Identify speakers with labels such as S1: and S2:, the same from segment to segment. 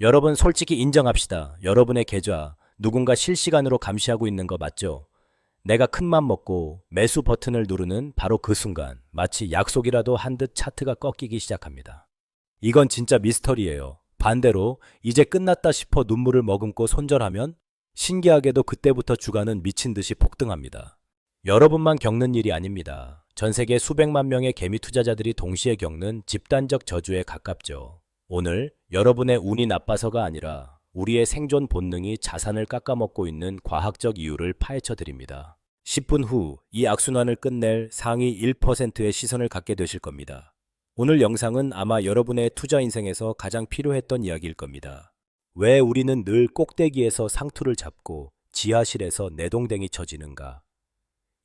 S1: 여러분 솔직히 인정합시다. 여러분의 계좌 누군가 실시간으로 감시하고 있는 거 맞죠? 내가 큰맘 먹고 매수 버튼을 누르는 바로 그 순간 마치 약속이라도 한 듯 차트가 꺾이기 시작합니다. 이건 진짜 미스터리예요. 반대로 이제 끝났다 싶어 눈물을 머금고 손절하면 신기하게도 그때부터 주가는 미친 듯이 폭등합니다. 여러분만 겪는 일이 아닙니다. 전 세계 수백만 명의 개미 투자자들이 동시에 겪는 집단적 저주에 가깝죠. 오늘 여러분의 운이 나빠서가 아니라 우리의 생존 본능이 자산을 깎아먹고 있는 과학적 이유를 파헤쳐 드립니다. 10분 후 이 악순환을 끝낼 상위 1%의 시선을 갖게 되실 겁니다. 오늘 영상은 아마 여러분의 투자 인생에서 가장 필요했던 이야기일 겁니다. 왜 우리는 늘 꼭대기에서 상투를 잡고 지하실에서 내동댕이 쳐지는가?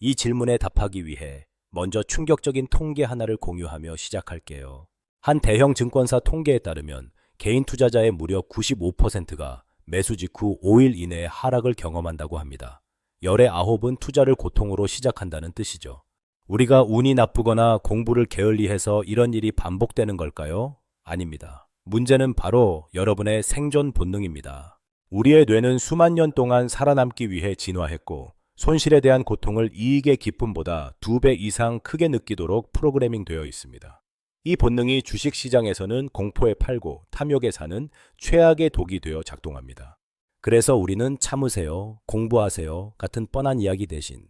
S1: 이 질문에 답하기 위해 먼저 충격적인 통계 하나를 공유하며 시작할게요. 한 대형 증권사 통계에 따르면 개인 투자자의 무려 95%가 매수 직후 5일 이내에 하락을 경험한다고 합니다. 열의 아홉은 투자를 고통으로 시작한다는 뜻이죠. 우리가 운이 나쁘거나 공부를 게을리 해서 이런 일이 반복되는 걸까요? 아닙니다. 문제는 바로 여러분의 생존 본능입니다. 우리의 뇌는 수만 년 동안 살아남기 위해 진화했고 손실에 대한 고통을 이익의 기쁨보다 두 배 이상 크게 느끼도록 프로그래밍 되어 있습니다. 이 본능이 주식 시장에서는 공포에 팔고 탐욕에 사는 최악의 독이 되어 작동합니다. 그래서 우리는 참으세요, 공부하세요 같은 뻔한 이야기 대신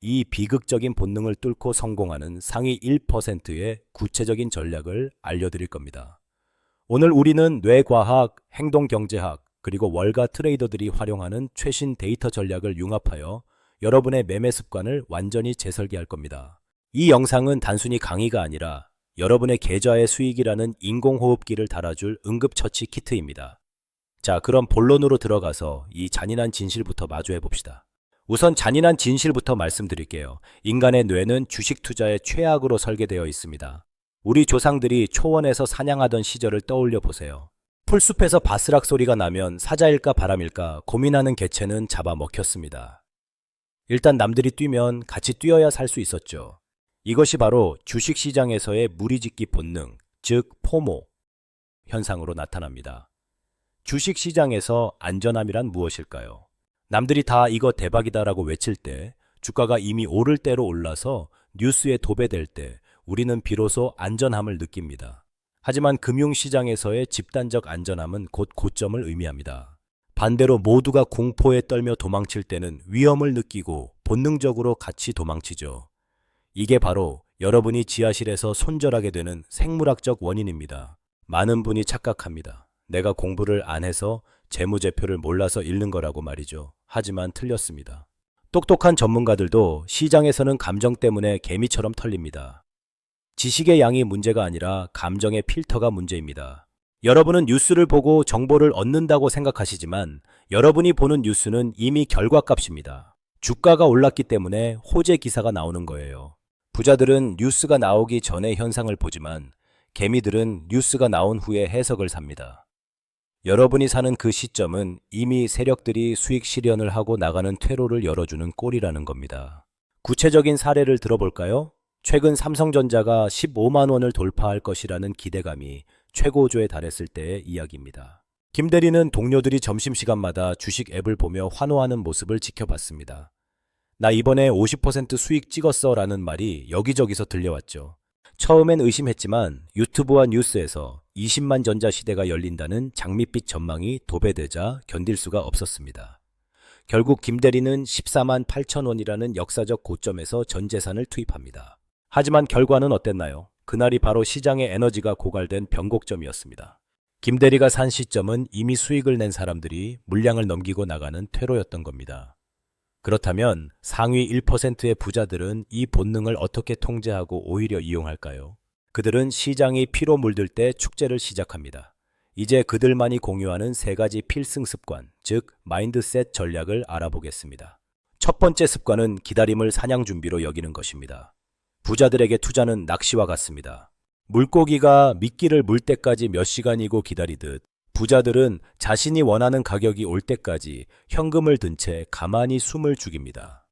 S1: 이 비극적인 본능을 뚫고 성공하는 상위 1%의 구체적인 전략을 알려드릴 겁니다. 오늘 우리는 뇌과학, 행동경제학, 그리고 월가 트레이더들이 활용하는 최신 데이터 전략을 융합하여 여러분의 매매 습관을 완전히 재설계할 겁니다. 이 영상은 단순히 강의가 아니라 여러분의 계좌의 수익이라는 인공호흡기를 달아줄 응급처치 키트입니다. 자, 그럼 본론으로 들어가서 이 잔인한 진실부터 마주해 봅시다. 우선 잔인한 진실부터 말씀드릴게요. 인간의 뇌는 주식 투자의 최악으로 설계되어 있습니다. 우리 조상들이 초원에서 사냥하던 시절을 떠올려 보세요. 풀숲에서 바스락 소리가 나면 사자일까 바람일까 고민하는 개체는 잡아먹혔습니다. 일단 남들이 뛰면 같이 뛰어야 살 수 있었죠. 이것이 바로 주식 시장에서의 무리짓기 본능, 즉 포모 현상으로 나타납니다. 주식 시장에서 안전함이란 무엇일까요? 남들이 다 이거 대박이다라고 외칠 때 주가가 이미 오를 대로 올라서 뉴스에 도배될 때 우리는 비로소 안전함을 느낍니다. 하지만 금융시장에서의 집단적 안전함은 곧 고점을 의미합니다. 반대로 모두가 공포에 떨며 도망칠 때는 위험을 느끼고 본능적으로 같이 도망치죠. 이게 바로 여러분이 지하실에서 손절하게 되는 생물학적 원인입니다. 많은 분이 착각합니다. 내가 공부를 안 해서 재무제표를 몰라서 잃는 거라고 말이죠. 하지만 틀렸습니다. 똑똑한 전문가들도 시장에서는 감정 때문에 개미처럼 털립니다. 지식의 양이 문제가 아니라 감정의 필터가 문제입니다. 여러분은 뉴스를 보고 정보를 얻는다고 생각하시지만 여러분이 보는 뉴스는 이미 결과값입니다. 주가가 올랐기 때문에 호재 기사가 나오는 거예요. 부자들은 뉴스가 나오기 전에 현상을 보지만 개미들은 뉴스가 나온 후에 해석을 삽니다. 여러분이 사는 그 시점은 이미 세력들이 수익 실현을 하고 나가는 퇴로를 열어주는 꼴이라는 겁니다. 구체적인 사례를 들어볼까요? 최근 삼성전자가 15만 원을 돌파할 것이라는 기대감이 최고조에 달했을 때의 이야기입니다. 김 대리는 동료들이 점심시간마다 주식 앱을 보며 환호하는 모습을 지켜봤습니다. 나 이번에 50% 수익 찍었어 라는 말이 여기저기서 들려왔죠. 처음엔 의심했지만 유튜브와 뉴스에서 20만 전자 시대가 열린다는 장밋빛 전망이 도배되자 견딜 수가 없었습니다. 결국 김 대리는 14만 8천 원이라는 역사적 고점에서 전 재산을 투입합니다. 하지만 결과는 어땠나요? 그날이 바로 시장의 에너지가 고갈된 변곡점이었습니다. 김 대리가 산 시점은 이미 수익을 낸 사람들이 물량을 넘기고 나가는 퇴로였던 겁니다. 그렇다면 상위 1%의 부자들은 이 본능을 어떻게 통제하고 오히려 이용할까요? 그들은 시장이 피로 물들 때 축제를 시작합니다. 이제 그들만이 공유하는 세 가지 필승 습관, 즉 마인드셋 전략을 알아보겠습니다. 첫 번째 습관은 기다림을 사냥 준비로 여기는 것입니다. 부자들에게 투자는 낚시와 같습니다. 물고기가 미끼를 물 때까지 몇 시간이고 기다리듯 부자들은 자신이 원하는 가격이 올 때까지 현금을 든 채 가만히 숨을 죽입니다.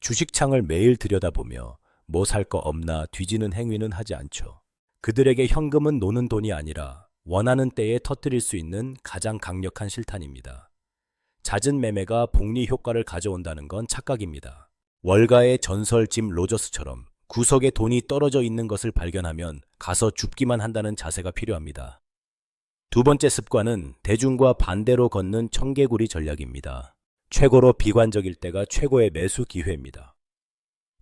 S1: 주식창을 매일 들여다보며 뭐 살 거 없나 뒤지는 행위는 하지 않죠. 그들에게 현금은 노는 돈이 아니라 원하는 때에 터뜨릴 수 있는 가장 강력한 실탄입니다. 잦은 매매가 복리 효과를 가져온다는 건 착각입니다. 월가의 전설 짐 로저스처럼 구석에 돈이 떨어져 있는 것을 발견하면 가서 줍기만 한다는 자세가 필요합니다. 두 번째 습관은 대중과 반대로 걷는 청개구리 전략입니다. 최고로 비관적일 때가 최고의 매수 기회입니다.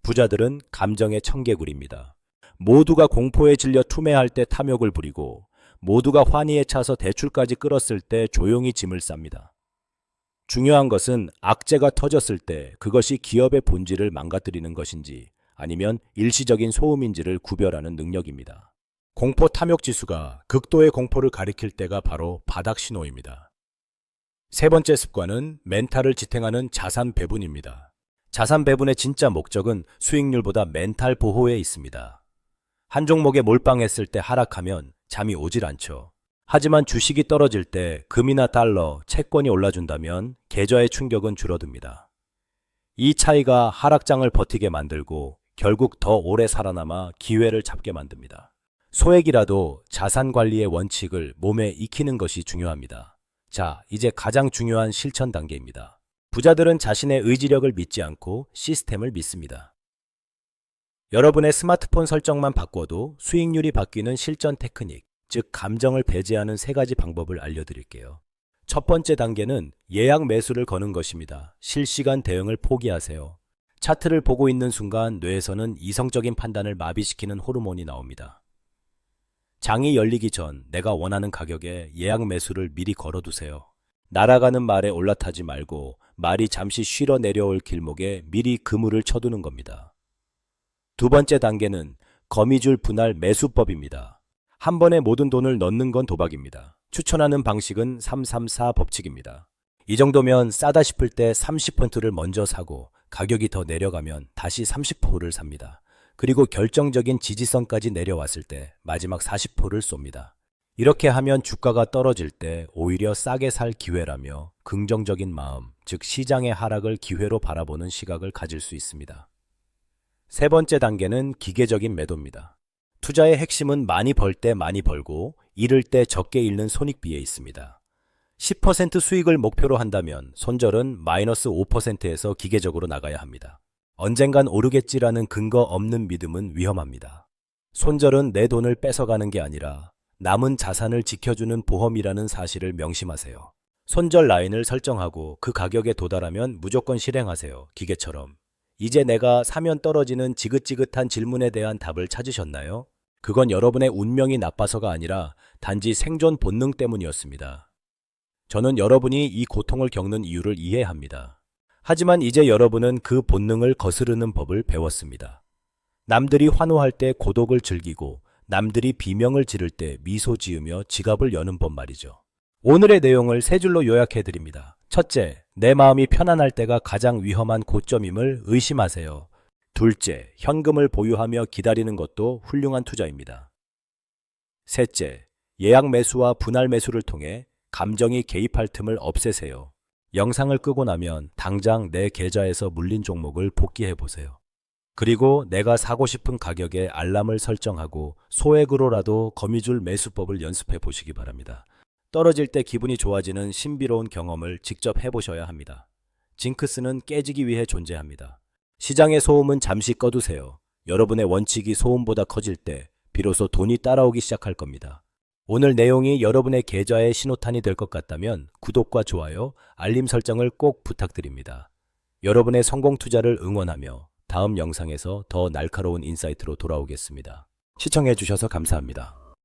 S1: 부자들은 감정의 청개구리입니다. 모두가 공포에 질려 투매할 때 탐욕을 부리고 모두가 환희에 차서 대출까지 끌었을 때 조용히 짐을 쌉니다. 중요한 것은 악재가 터졌을 때 그것이 기업의 본질을 망가뜨리는 것인지 아니면 일시적인 소음인지를 구별하는 능력입니다. 공포 탐욕 지수가 극도의 공포를 가리킬 때가 바로 바닥 신호입니다. 세 번째 습관은 멘탈을 지탱하는 자산 배분입니다. 자산 배분의 진짜 목적은 수익률보다 멘탈 보호에 있습니다. 한 종목에 몰빵했을 때 하락하면 잠이 오질 않죠. 하지만 주식이 떨어질 때 금이나 달러, 채권이 올라준다면 계좌의 충격은 줄어듭니다. 이 차이가 하락장을 버티게 만들고 결국 더 오래 살아남아 기회를 잡게 만듭니다. 소액이라도 자산 관리의 원칙을 몸에 익히는 것이 중요합니다. 자, 이제 가장 중요한 실천 단계입니다. 부자들은 자신의 의지력을 믿지 않고 시스템을 믿습니다. 여러분의 스마트폰 설정만 바꿔도 수익률이 바뀌는 실전 테크닉, 즉 감정을 배제하는 세 가지 방법을 알려드릴게요. 첫 번째 단계는 예약 매수를 거는 것입니다. 실시간 대응을 포기하세요. 차트를 보고 있는 순간 뇌에서는 이성적인 판단을 마비시키는 호르몬이 나옵니다. 장이 열리기 전 내가 원하는 가격에 예약 매수를 미리 걸어두세요. 날아가는 말에 올라타지 말고 말이 잠시 쉬러 내려올 길목에 미리 그물을 쳐두는 겁니다. 두 번째 단계는 거미줄 분할 매수법입니다. 한 번에 모든 돈을 넣는 건 도박입니다. 추천하는 방식은 334 법칙입니다. 이 정도면 싸다 싶을 때 30%를 먼저 사고 가격이 더 내려가면 다시 30%를 삽니다. 그리고 결정적인 지지선까지 내려왔을 때 마지막 40%를 쏩니다. 이렇게 하면 주가가 떨어질 때 오히려 싸게 살 기회라며 긍정적인 마음, 즉 시장의 하락을 기회로 바라보는 시각을 가질 수 있습니다. 세 번째 단계는 기계적인 매도입니다. 투자의 핵심은 많이 벌 때 많이 벌고 잃을 때 적게 잃는 손익비에 있습니다. 10% 수익을 목표로 한다면 손절은 마이너스 5%에서 기계적으로 나가야 합니다. 언젠간 오르겠지라는 근거 없는 믿음은 위험합니다. 손절은 내 돈을 뺏어가는 게 아니라 남은 자산을 지켜주는 보험이라는 사실을 명심하세요. 손절 라인을 설정하고 그 가격에 도달하면 무조건 실행하세요. 기계처럼. 이제 내가 사면 떨어지는 지긋지긋한 질문에 대한 답을 찾으셨나요? 그건 여러분의 운명이 나빠서가 아니라 단지 생존 본능 때문이었습니다. 저는 여러분이 이 고통을 겪는 이유를 이해합니다. 하지만 이제 여러분은 그 본능을 거스르는 법을 배웠습니다. 남들이 환호할 때 고독을 즐기고 남들이 비명을 지를 때 미소 지으며 지갑을 여는 법 말이죠. 오늘의 내용을 세 줄로 요약해 드립니다. 첫째, 내 마음이 편안할 때가 가장 위험한 고점임을 의심하세요. 둘째, 현금을 보유하며 기다리는 것도 훌륭한 투자입니다. 셋째, 예약 매수와 분할 매수를 통해 감정이 개입할 틈을 없애세요. 영상을 끄고 나면 당장 내 계좌에서 물린 종목을 복귀해 보세요. 그리고 내가 사고 싶은 가격에 알람을 설정하고 소액으로라도 거미줄 매수법을 연습해 보시기 바랍니다. 떨어질 때 기분이 좋아지는 신비로운 경험을 직접 해보셔야 합니다. 징크스는 깨지기 위해 존재합니다. 시장의 소음은 잠시 꺼두세요. 여러분의 원칙이 소음보다 커질 때 비로소 돈이 따라오기 시작할 겁니다. 오늘 내용이 여러분의 계좌의 신호탄이 될 것 같다면 구독과 좋아요, 알림 설정을 꼭 부탁드립니다. 여러분의 성공 투자를 응원하며 다음 영상에서 더 날카로운 인사이트로 돌아오겠습니다. 시청해주셔서 감사합니다.